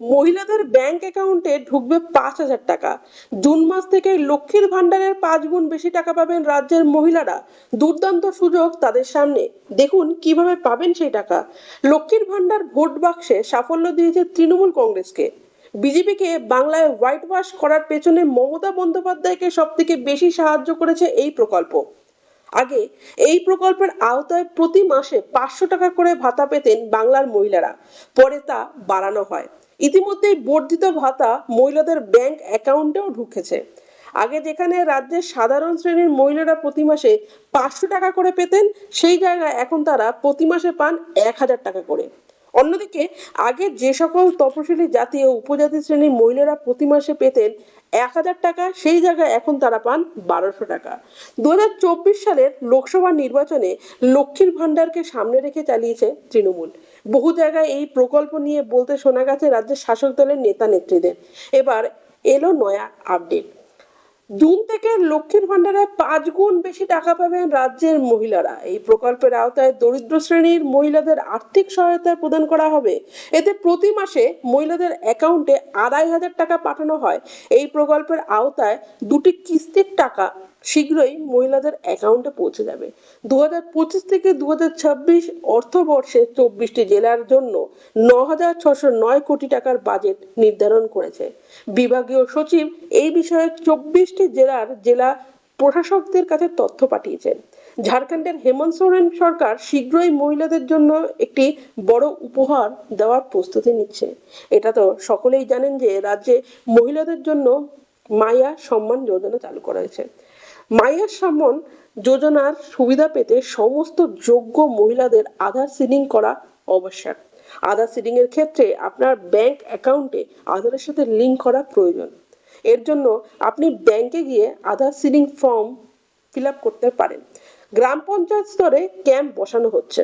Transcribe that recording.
মহিলাদের ব্যাংক অ্যাকাউন্টে ঢুকবে পাঁচ হাজার টাকা। জুন মাস থেকে লক্ষ্মীর ভান্ডারের পাঁচ গুণ বেশি টাকা পাবেন রাজ্যের মহিলারা। দুর্দান্ত সুযোগ তাদের সামনে। দেখুন কীভাবে পাবেন সেই টাকা। লক্ষ্মীর ভান্ডার ভোট বাক্সে সাফল্য দিয়েছে তৃণমূল কংগ্রেসকে। বিজেপিকে বাংলায় হোয়াইট ওয়াশ করার পেছনে মমতা বন্দ্যোপাধ্যায়কে সব থেকে বেশি সাহায্য করেছে এই প্রকল্প। আগে এই প্রকল্পের আওতায় প্রতি মাসে পাঁচশো টাকা করে ভাতা পেতেন বাংলার মহিলারা। পরে তা বাড়ানো হয়। ইতিমধ্যেই বর্ধিত ভাতা মহিলাদের ব্যাংক অ্যাকাউন্টেও ঢুকেছে। আগে যেখানে রাজ্যের সাধারণ শ্রেণির মহিলারা প্রতি মাসে পাঁচশো টাকা করে পেতেন, সেই জায়গায় এখন তারা প্রতি মাসে পান এক হাজার টাকা করে। অন্যদিকে, আগে যে সকল তপশিলি জাতি ও উপজাতি শ্রেণির মহিলারা প্রতি মাসে পেতেন এক হাজার টাকা, সেই জায়গায় এখন তারা পান বারোশো টাকা। দু হাজার চব্বিশ সালের লোকসভা নির্বাচনে লক্ষ্মীর ভাণ্ডারকে সামনে রেখে চালিয়েছে তৃণমূল। বহু জায়গায় এই প্রকল্প নিয়ে বলতে শোনা গেছে রাজ্যের শাসক দলের নেতা নেত্রীদের এবার এলো নয়া আপডেট। জুন থেকে লক্ষ্মীর ভান্ডারে পাঁচ গুণ বেশি টাকা পাবেন রাজ্যের মহিলারা। এই প্রকল্পের আওতায় দরিদ্র শ্রেণির মহিলাদের আর্থিক সহায়তা প্রদান করা হবে। এতে প্রতি মাসে মহিলাদের অ্যাকাউন্টে আড়াই হাজার টাকা পাঠানো হয়। এই প্রকল্পের আওতায় দুটি কিস্তির টাকা শীঘ্রই মহিলাদের অ্যাকাউন্টে পৌঁছে যাবে। দু হাজার পঁচিশ থেকে দু ছাব্বিশ অর্থবর্ষে চব্বিশটি জেলার জন্য ন হাজার ছশো নয় কোটি টাকার বাজেট নির্ধারণ করেছে। বিভাগীয় সচিব এই বিষয়ে চব্বিশটি জেলার জেলা প্রশাসকদের কাছে তথ্য পাঠিয়েছেন। ঝাড়খণ্ডের হেমন্ত সোরেন সরকার শীঘ্রই মহিলাদের জন্য একটি বড় উপহার দেওয়ার প্রস্তুতি নিচ্ছে। এটা তো সকলেই জানেন যে রাজ্যে মহিলাদের জন্য মায়া সম্মান যোজনা চালু করা হয়েছে। মায়া সম্মান যোজনার সুবিধা পেতে সমস্ত যোগ্য মহিলাদের আধার সিডিং করা অবশ্যক। আধার সিডিং এর ক্ষেত্রে আপনার ব্যাংক অ্যাকাউন্টে আধারের সাথে লিঙ্ক করা প্রয়োজন। এর জন্য আপনি ব্যাংকে গিয়ে আধার সিডিং ফর্ম ফিল করতে পারেন। গ্রাম পঞ্চায়েত স্তরে ক্যাম্প বসানো হচ্ছে।